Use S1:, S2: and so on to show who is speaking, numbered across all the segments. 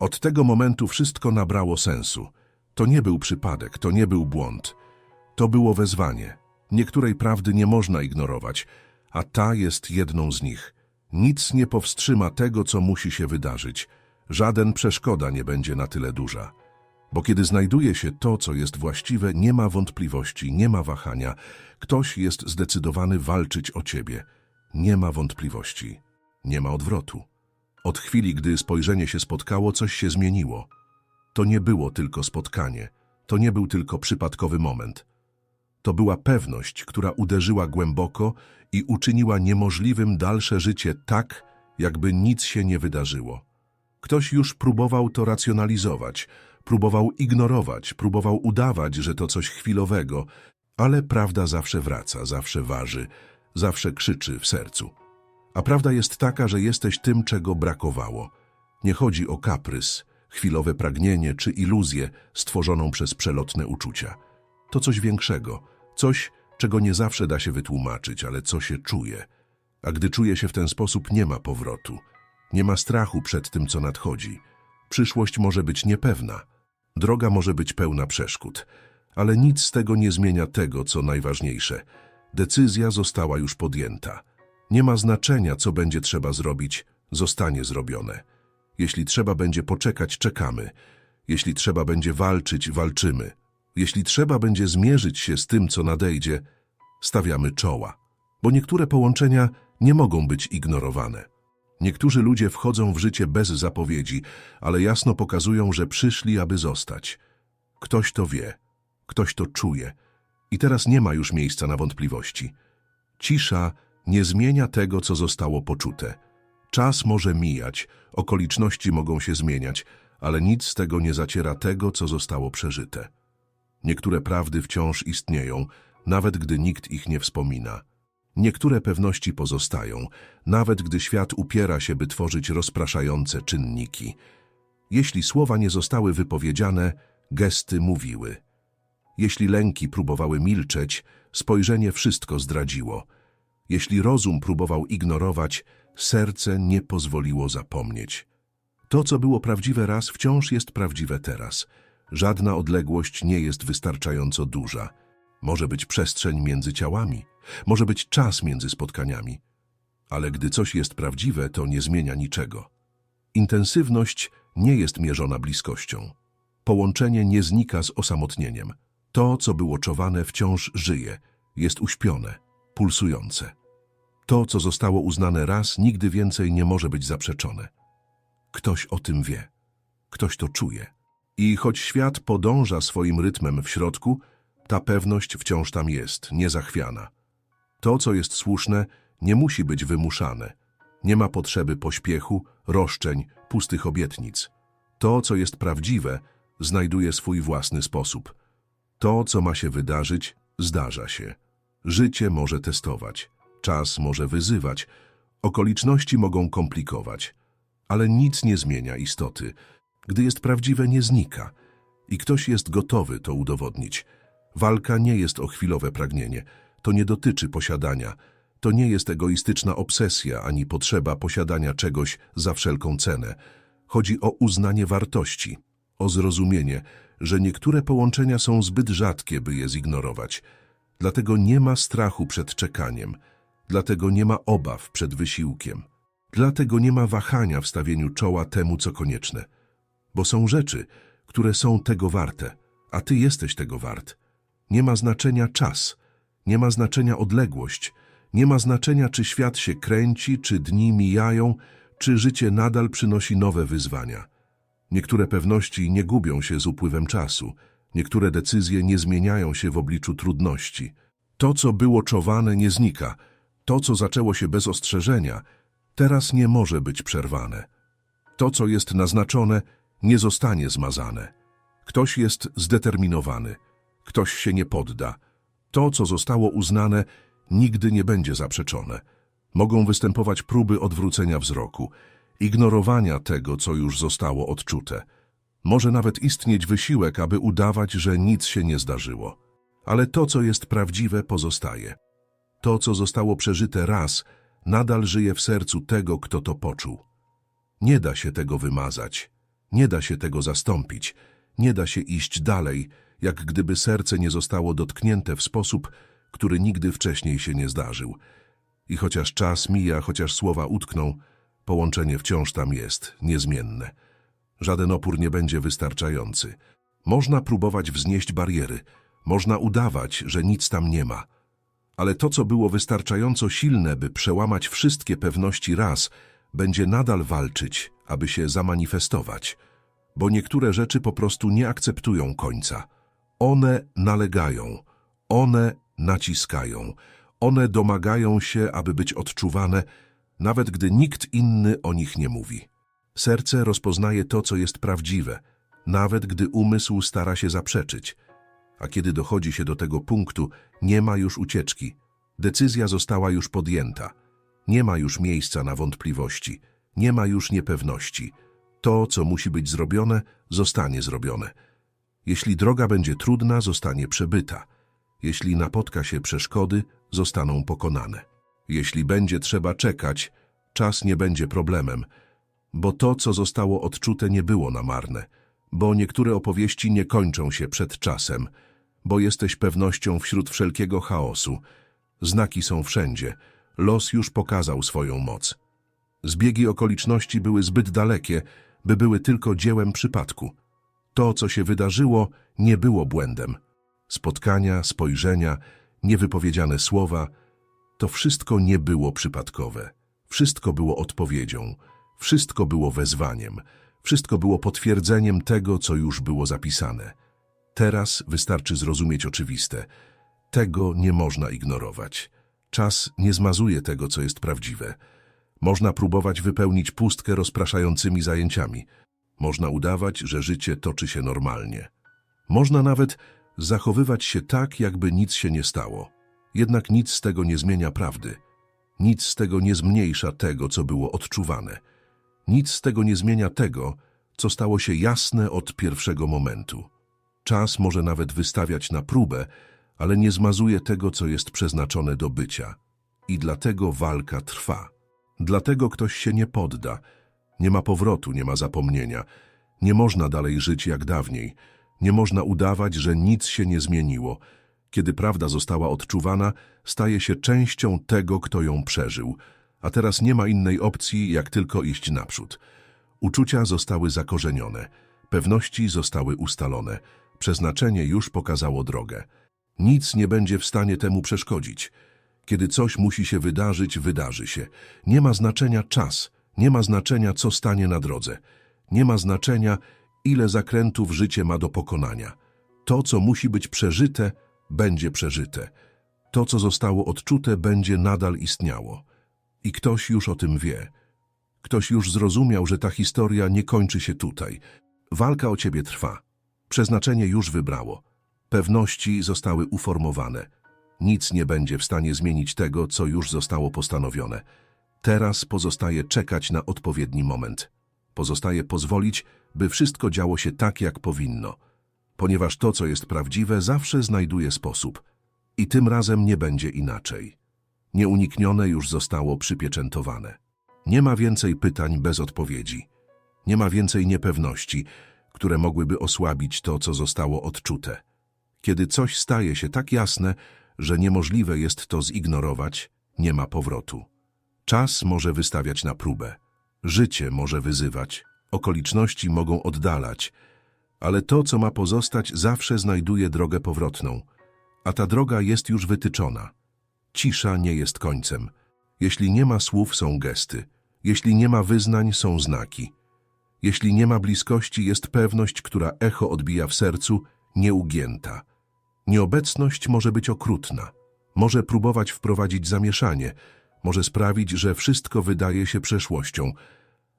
S1: Od tego momentu wszystko nabrało sensu. To nie był przypadek, to nie był błąd. To było wezwanie. Niektórej prawdy nie można ignorować, a ta jest jedną z nich. Nic nie powstrzyma tego, co musi się wydarzyć. Żaden przeszkoda nie będzie na tyle duża. Bo kiedy znajduje się to, co jest właściwe, nie ma wątpliwości, nie ma wahania. Ktoś jest zdecydowany walczyć o ciebie. Nie ma wątpliwości, nie ma odwrotu. Od chwili, gdy spojrzenie się spotkało, coś się zmieniło. To nie było tylko spotkanie, to nie był tylko przypadkowy moment. To była pewność, która uderzyła głęboko i uczyniła niemożliwym dalsze życie tak, jakby nic się nie wydarzyło. Ktoś już próbował to racjonalizować, próbował ignorować, próbował udawać, że to coś chwilowego, ale prawda zawsze wraca, zawsze waży, zawsze krzyczy w sercu. A prawda jest taka, że jesteś tym, czego brakowało. Nie chodzi o kaprys, chwilowe pragnienie czy iluzję stworzoną przez przelotne uczucia. To coś większego, coś, czego nie zawsze da się wytłumaczyć, ale co się czuje. A gdy czuje się w ten sposób, nie ma powrotu. Nie ma strachu przed tym, co nadchodzi. Przyszłość może być niepewna. Droga może być pełna przeszkód. Ale nic z tego nie zmienia tego, co najważniejsze. Decyzja została już podjęta. Nie ma znaczenia, co będzie trzeba zrobić, zostanie zrobione. Jeśli trzeba będzie poczekać, czekamy. Jeśli trzeba będzie walczyć, walczymy. Jeśli trzeba będzie zmierzyć się z tym, co nadejdzie, stawiamy czoła. Bo niektóre połączenia nie mogą być ignorowane. Niektórzy ludzie wchodzą w życie bez zapowiedzi, ale jasno pokazują, że przyszli, aby zostać. Ktoś to wie, ktoś to czuje. I teraz nie ma już miejsca na wątpliwości. Cisza nie zmienia tego, co zostało poczute. Czas może mijać, okoliczności mogą się zmieniać, ale nic z tego nie zaciera tego, co zostało przeżyte. Niektóre prawdy wciąż istnieją, nawet gdy nikt ich nie wspomina. Niektóre pewności pozostają, nawet gdy świat upiera się, by tworzyć rozpraszające czynniki. Jeśli słowa nie zostały wypowiedziane, gesty mówiły. Jeśli lęki próbowały milczeć, spojrzenie wszystko zdradziło. Jeśli rozum próbował ignorować, serce nie pozwoliło zapomnieć. To, co było prawdziwe raz, wciąż jest prawdziwe teraz. Żadna odległość nie jest wystarczająco duża. Może być przestrzeń między ciałami, może być czas między spotkaniami. Ale gdy coś jest prawdziwe, to nie zmienia niczego. Intensywność nie jest mierzona bliskością. Połączenie nie znika z osamotnieniem. To, co było czowane, wciąż żyje, jest uśpione, pulsujące. To, co zostało uznane raz, nigdy więcej nie może być zaprzeczone. Ktoś o tym wie, ktoś to czuje. I choć świat podąża swoim rytmem w środku, ta pewność wciąż tam jest, niezachwiana. To, co jest słuszne, nie musi być wymuszane. Nie ma potrzeby pośpiechu, roszczeń, pustych obietnic. To, co jest prawdziwe, znajduje swój własny sposób. To, co ma się wydarzyć, zdarza się. Życie może testować, czas może wyzywać, okoliczności mogą komplikować, ale nic nie zmienia istoty. Gdy jest prawdziwe, nie znika i ktoś jest gotowy to udowodnić. Walka nie jest o chwilowe pragnienie, to nie dotyczy posiadania, to nie jest egoistyczna obsesja ani potrzeba posiadania czegoś za wszelką cenę. Chodzi o uznanie wartości, o zrozumienie, że niektóre połączenia są zbyt rzadkie, by je zignorować. Dlatego nie ma strachu przed czekaniem, dlatego nie ma obaw przed wysiłkiem, dlatego nie ma wahania w stawieniu czoła temu, co konieczne. Bo są rzeczy, które są tego warte, a ty jesteś tego wart. Nie ma znaczenia czas, nie ma znaczenia odległość, nie ma znaczenia, czy świat się kręci, czy dni mijają, czy życie nadal przynosi nowe wyzwania. Niektóre pewności nie gubią się z upływem czasu, niektóre decyzje nie zmieniają się w obliczu trudności. To, co było czowane, nie znika. To, co zaczęło się bez ostrzeżenia, teraz nie może być przerwane. To, co jest naznaczone, nie zostanie zmazane. Ktoś jest zdeterminowany, ktoś się nie podda. To, co zostało uznane, nigdy nie będzie zaprzeczone. Mogą występować próby odwrócenia wzroku, ignorowania tego, co już zostało odczute. Może nawet istnieć wysiłek, aby udawać, że nic się nie zdarzyło. Ale to, co jest prawdziwe, pozostaje. To, co zostało przeżyte raz, nadal żyje w sercu tego, kto to poczuł. Nie da się tego wymazać. Nie da się tego zastąpić. Nie da się iść dalej, jak gdyby serce nie zostało dotknięte w sposób, który nigdy wcześniej się nie zdarzył. I chociaż czas mija, chociaż słowa utkną, połączenie wciąż tam jest, niezmienne. Żaden opór nie będzie wystarczający. Można próbować wznieść bariery, można udawać, że nic tam nie ma. Ale to, co było wystarczająco silne, by przełamać wszystkie pewności raz, będzie nadal walczyć, aby się zamanifestować. Bo niektóre rzeczy po prostu nie akceptują końca. One nalegają, one naciskają, one domagają się, aby być odczuwane, nawet gdy nikt inny o nich nie mówi. Serce rozpoznaje to, co jest prawdziwe, nawet gdy umysł stara się zaprzeczyć. A kiedy dochodzi się do tego punktu, nie ma już ucieczki. Decyzja została już podjęta. Nie ma już miejsca na wątpliwości. Nie ma już niepewności. To, co musi być zrobione, zostanie zrobione. Jeśli droga będzie trudna, zostanie przebyta. Jeśli napotka się przeszkody, zostaną pokonane. Jeśli będzie trzeba czekać, czas nie będzie problemem, bo to, co zostało odczute, nie było na marne, bo niektóre opowieści nie kończą się przed czasem, bo jesteś pewnością wśród wszelkiego chaosu. Znaki są wszędzie. Los już pokazał swoją moc. Zbiegi okoliczności były zbyt dalekie, by były tylko dziełem przypadku. To, co się wydarzyło, nie było błędem. Spotkania, spojrzenia, niewypowiedziane słowa, to wszystko nie było przypadkowe. Wszystko było odpowiedzią, wszystko było wezwaniem, wszystko było potwierdzeniem tego, co już było zapisane. Teraz wystarczy zrozumieć oczywiste. Tego nie można ignorować. Czas nie zmazuje tego, co jest prawdziwe. Można próbować wypełnić pustkę rozpraszającymi zajęciami. Można udawać, że życie toczy się normalnie. Można nawet zachowywać się tak, jakby nic się nie stało. Jednak nic z tego nie zmienia prawdy. Nic z tego nie zmniejsza tego, co było odczuwane. Nic z tego nie zmienia tego, co stało się jasne od pierwszego momentu. Czas może nawet wystawiać na próbę, ale nie zmazuje tego, co jest przeznaczone do bycia. I dlatego walka trwa. Dlatego ktoś się nie podda. Nie ma powrotu, nie ma zapomnienia. Nie można dalej żyć jak dawniej. Nie można udawać, że nic się nie zmieniło. Kiedy prawda została odczuwana, staje się częścią tego, kto ją przeżył. A teraz nie ma innej opcji, jak tylko iść naprzód. Uczucia zostały zakorzenione. Pewności zostały ustalone. Przeznaczenie już pokazało drogę. Nic nie będzie w stanie temu przeszkodzić. Kiedy coś musi się wydarzyć, wydarzy się. Nie ma znaczenia czas, nie ma znaczenia, co stanie na drodze. Nie ma znaczenia, ile zakrętów życie ma do pokonania. To, co musi być przeżyte, będzie przeżyte. To, co zostało odczute, będzie nadal istniało. I ktoś już o tym wie. Ktoś już zrozumiał, że ta historia nie kończy się tutaj. Walka o ciebie trwa. Przeznaczenie już wybrało. Pewności zostały uformowane. Nic nie będzie w stanie zmienić tego, co już zostało postanowione. Teraz pozostaje czekać na odpowiedni moment. Pozostaje pozwolić, by wszystko działo się tak, jak powinno. Ponieważ to, co jest prawdziwe, zawsze znajduje sposób. I tym razem nie będzie inaczej. Nieuniknione już zostało przypieczętowane. Nie ma więcej pytań bez odpowiedzi. Nie ma więcej niepewności, które mogłyby osłabić to, co zostało odczute. Kiedy coś staje się tak jasne, że niemożliwe jest to zignorować, nie ma powrotu. Czas może wystawiać na próbę, życie może wyzywać, okoliczności mogą oddalać, ale to, co ma pozostać, zawsze znajduje drogę powrotną, a ta droga jest już wytyczona. Cisza nie jest końcem. Jeśli nie ma słów, są gesty. Jeśli nie ma wyznań, są znaki. Jeśli nie ma bliskości, jest pewność, która echo odbija w sercu, nieugięta. Nieobecność może być okrutna. Może próbować wprowadzić zamieszanie. Może sprawić, że wszystko wydaje się przeszłością.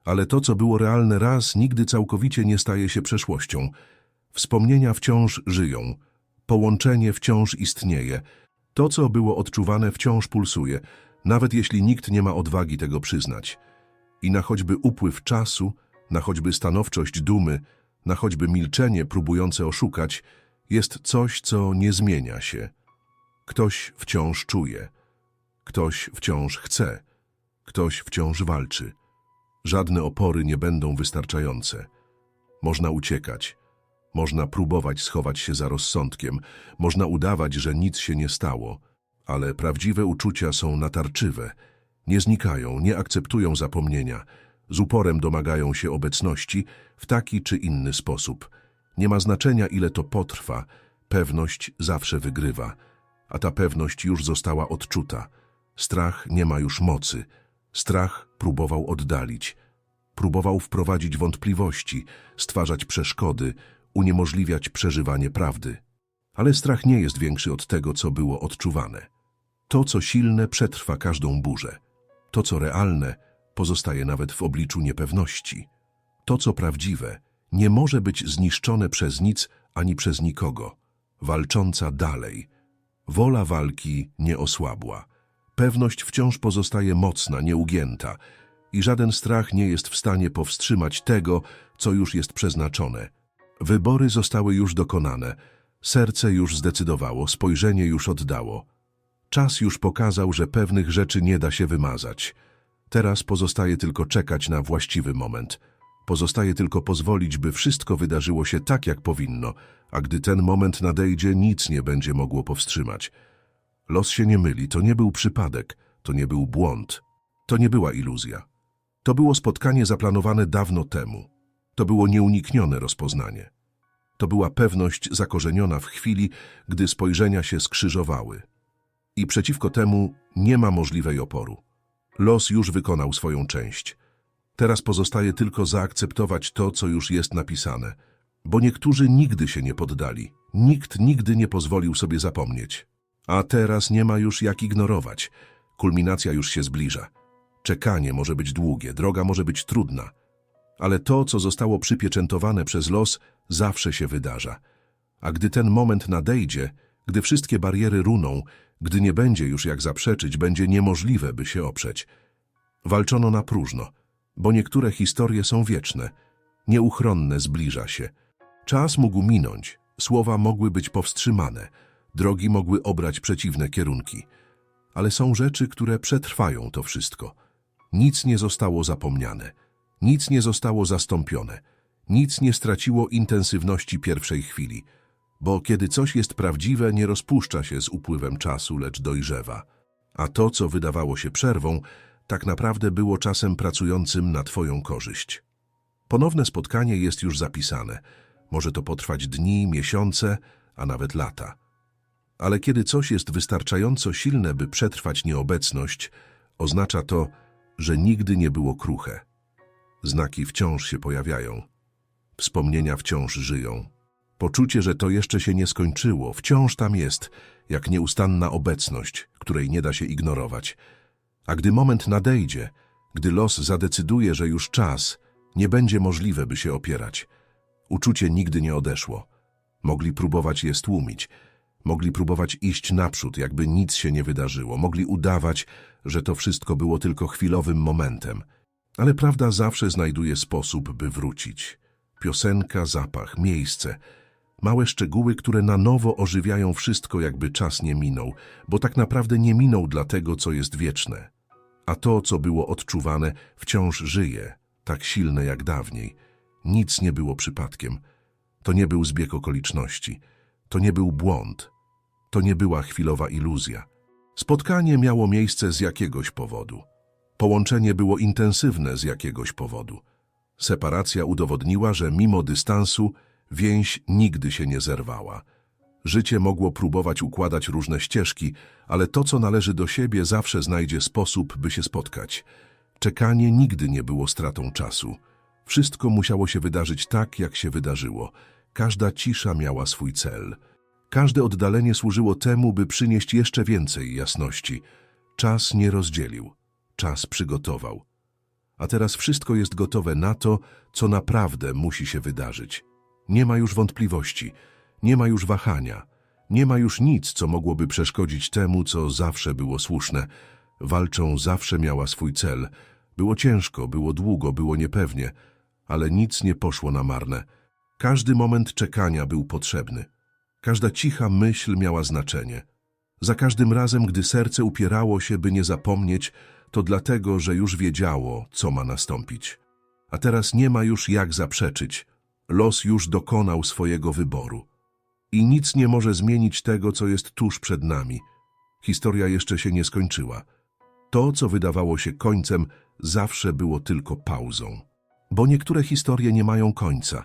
S1: Ale to, co było realne raz, nigdy całkowicie nie staje się przeszłością. Wspomnienia wciąż żyją. Połączenie wciąż istnieje. To, co było odczuwane, wciąż pulsuje, nawet jeśli nikt nie ma odwagi tego przyznać. I na choćby upływ czasu, na choćby stanowczość dumy, na choćby milczenie próbujące oszukać, jest coś, co nie zmienia się. Ktoś wciąż czuje, ktoś wciąż chce, ktoś wciąż walczy. Żadne opory nie będą wystarczające. Można uciekać. Można próbować schować się za rozsądkiem. Można udawać, że nic się nie stało. Ale prawdziwe uczucia są natarczywe. Nie znikają, nie akceptują zapomnienia. Z uporem domagają się obecności w taki czy inny sposób. Nie ma znaczenia, ile to potrwa. Pewność zawsze wygrywa. A ta pewność już została odczuta. Strach nie ma już mocy. Strach próbował oddalić. Próbował wprowadzić wątpliwości, stwarzać przeszkody, uniemożliwiać przeżywanie prawdy. Ale strach nie jest większy od tego, co było odczuwane. To, co silne, przetrwa każdą burzę. To, co realne, pozostaje nawet w obliczu niepewności. To, co prawdziwe, nie może być zniszczone przez nic ani przez nikogo. Walcząca dalej. Wola walki nie osłabła. Pewność wciąż pozostaje mocna, nieugięta i żaden strach nie jest w stanie powstrzymać tego, co już jest przeznaczone. Wybory zostały już dokonane, serce już zdecydowało, spojrzenie już oddało. Czas już pokazał, że pewnych rzeczy nie da się wymazać. Teraz pozostaje tylko czekać na właściwy moment. Pozostaje tylko pozwolić, by wszystko wydarzyło się tak, jak powinno, a gdy ten moment nadejdzie, nic nie będzie mogło powstrzymać. Los się nie myli, to nie był przypadek, to nie był błąd, to nie była iluzja. To było spotkanie zaplanowane dawno temu. To było nieuniknione rozpoznanie. To była pewność zakorzeniona w chwili, gdy spojrzenia się skrzyżowały. I przeciwko temu nie ma możliwej oporu. Los już wykonał swoją część. Teraz pozostaje tylko zaakceptować to, co już jest napisane, bo niektórzy nigdy się nie poddali. Nikt nigdy nie pozwolił sobie zapomnieć. A teraz nie ma już jak ignorować. Kulminacja już się zbliża. Czekanie może być długie, droga może być trudna, ale to, co zostało przypieczętowane przez los, zawsze się wydarza. A gdy ten moment nadejdzie, gdy wszystkie bariery runą, gdy nie będzie już jak zaprzeczyć, będzie niemożliwe, by się oprzeć. Walczono na próżno, bo niektóre historie są wieczne, nieuchronne zbliża się. Czas mógł minąć, słowa mogły być powstrzymane, drogi mogły obrać przeciwne kierunki. Ale są rzeczy, które przetrwają to wszystko. Nic nie zostało zapomniane, nic nie zostało zastąpione, nic nie straciło intensywności pierwszej chwili, bo kiedy coś jest prawdziwe, nie rozpuszcza się z upływem czasu, lecz dojrzewa. A to, co wydawało się przerwą, tak naprawdę było czasem pracującym na Twoją korzyść. Ponowne spotkanie jest już zapisane. Może to potrwać dni, miesiące, a nawet lata. Ale kiedy coś jest wystarczająco silne, by przetrwać nieobecność, oznacza to, że nigdy nie było kruche. Znaki wciąż się pojawiają. Wspomnienia wciąż żyją. Poczucie, że to jeszcze się nie skończyło, wciąż tam jest, jak nieustanna obecność, której nie da się ignorować. A gdy moment nadejdzie, gdy los zadecyduje, że już czas, nie będzie możliwe, by się opierać. Uczucie nigdy nie odeszło. Mogli próbować je stłumić, mogli próbować iść naprzód, jakby nic się nie wydarzyło, mogli udawać, że to wszystko było tylko chwilowym momentem. Ale prawda zawsze znajduje sposób, by wrócić. Piosenka, zapach, miejsce, małe szczegóły, które na nowo ożywiają wszystko, jakby czas nie minął, bo tak naprawdę nie minął dla tego, co jest wieczne. A to, co było odczuwane, wciąż żyje, tak silne jak dawniej. Nic nie było przypadkiem. To nie był zbieg okoliczności. To nie był błąd. To nie była chwilowa iluzja. Spotkanie miało miejsce z jakiegoś powodu. Połączenie było intensywne z jakiegoś powodu. Separacja udowodniła, że mimo dystansu więź nigdy się nie zerwała. Życie mogło próbować układać różne ścieżki, ale to, co należy do siebie, zawsze znajdzie sposób, by się spotkać. Czekanie nigdy nie było stratą czasu. Wszystko musiało się wydarzyć tak, jak się wydarzyło. Każda cisza miała swój cel. Każde oddalenie służyło temu, by przynieść jeszcze więcej jasności. Czas nie rozdzielił, czas przygotował. A teraz wszystko jest gotowe na to, co naprawdę musi się wydarzyć. Nie ma już wątpliwości, nie ma już wahania, nie ma już nic, co mogłoby przeszkodzić temu, co zawsze było słuszne. Walczą zawsze miała swój cel. Było ciężko, było długo, było niepewnie, ale nic nie poszło na marne. Każdy moment czekania był potrzebny. Każda cicha myśl miała znaczenie. Za każdym razem, gdy serce upierało się, by nie zapomnieć, to dlatego, że już wiedziało, co ma nastąpić. A teraz nie ma już jak zaprzeczyć. Los już dokonał swojego wyboru. I nic nie może zmienić tego, co jest tuż przed nami. Historia jeszcze się nie skończyła. To, co wydawało się końcem, zawsze było tylko pauzą. Bo niektóre historie nie mają końca,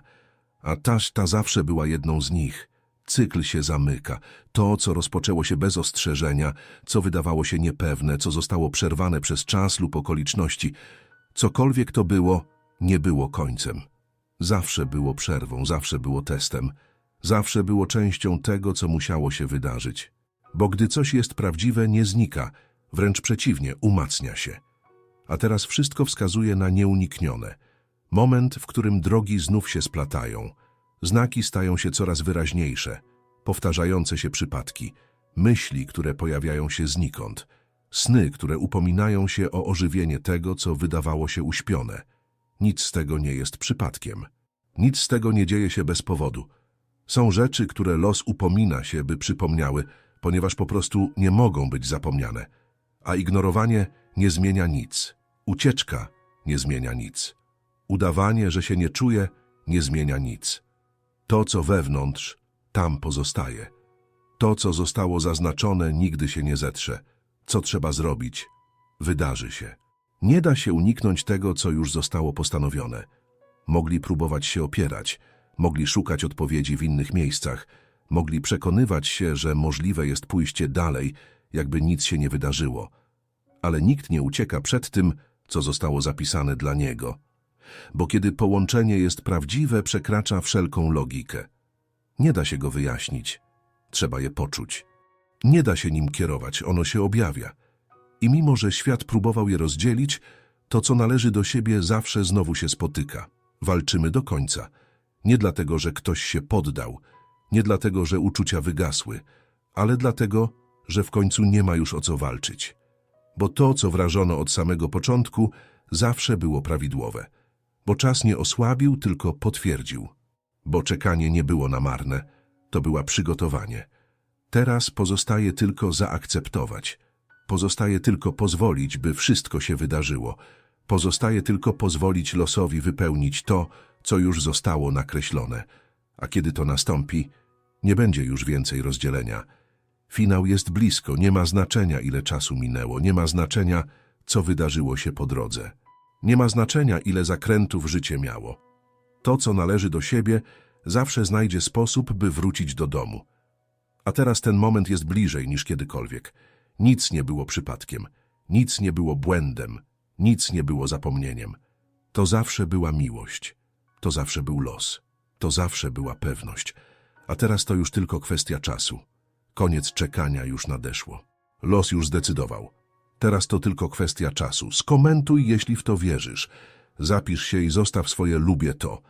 S1: a taż ta zawsze była jedną z nich. Cykl się zamyka. To, co rozpoczęło się bez ostrzeżenia, co wydawało się niepewne, co zostało przerwane przez czas lub okoliczności, cokolwiek to było, nie było końcem. Zawsze było przerwą, zawsze było testem, zawsze było częścią tego, co musiało się wydarzyć. Bo gdy coś jest prawdziwe, nie znika, wręcz przeciwnie, umacnia się. A teraz wszystko wskazuje na nieuniknione. Moment, w którym drogi znów się splatają. Znaki stają się coraz wyraźniejsze, powtarzające się przypadki, myśli, które pojawiają się znikąd, sny, które upominają się o ożywienie tego, co wydawało się uśpione. Nic z tego nie jest przypadkiem. Nic z tego nie dzieje się bez powodu. Są rzeczy, które los upomina się, by przypomniały, ponieważ po prostu nie mogą być zapomniane. A ignorowanie nie zmienia nic. Ucieczka nie zmienia nic. Udawanie, że się nie czuje, nie zmienia nic. To, co wewnątrz, tam pozostaje. To, co zostało zaznaczone, nigdy się nie zetrze. Co trzeba zrobić? Wydarzy się. Nie da się uniknąć tego, co już zostało postanowione. Mogli próbować się opierać, mogli szukać odpowiedzi w innych miejscach, mogli przekonywać się, że możliwe jest pójście dalej, jakby nic się nie wydarzyło. Ale nikt nie ucieka przed tym, co zostało zapisane dla niego. Bo kiedy połączenie jest prawdziwe, przekracza wszelką logikę. Nie da się go wyjaśnić. Trzeba je poczuć. Nie da się nim kierować, ono się objawia. I mimo, że świat próbował je rozdzielić, to, co należy do siebie, zawsze znowu się spotyka. Walczymy do końca. Nie dlatego, że ktoś się poddał, nie dlatego, że uczucia wygasły, ale dlatego, że w końcu nie ma już o co walczyć. Bo to, co wrażono od samego początku, zawsze było prawidłowe. Bo czas nie osłabił, tylko potwierdził. Bo czekanie nie było na marne, to była przygotowanie. Teraz pozostaje tylko zaakceptować. Pozostaje tylko pozwolić, by wszystko się wydarzyło. Pozostaje tylko pozwolić losowi wypełnić to, co już zostało nakreślone. A kiedy to nastąpi, nie będzie już więcej rozdzielenia. Finał jest blisko, nie ma znaczenia, ile czasu minęło, nie ma znaczenia, co wydarzyło się po drodze. Nie ma znaczenia, ile zakrętów życie miało. To, co należy do siebie, zawsze znajdzie sposób, by wrócić do domu. A teraz ten moment jest bliżej niż kiedykolwiek. Nic nie było przypadkiem, nic nie było błędem, nic nie było zapomnieniem. To zawsze była miłość, to zawsze był los, to zawsze była pewność. A teraz to już tylko kwestia czasu. Koniec czekania już nadeszło. Los już zdecydował. Teraz to tylko kwestia czasu. Skomentuj, jeśli w to wierzysz. Zapisz się i zostaw swoje lubię to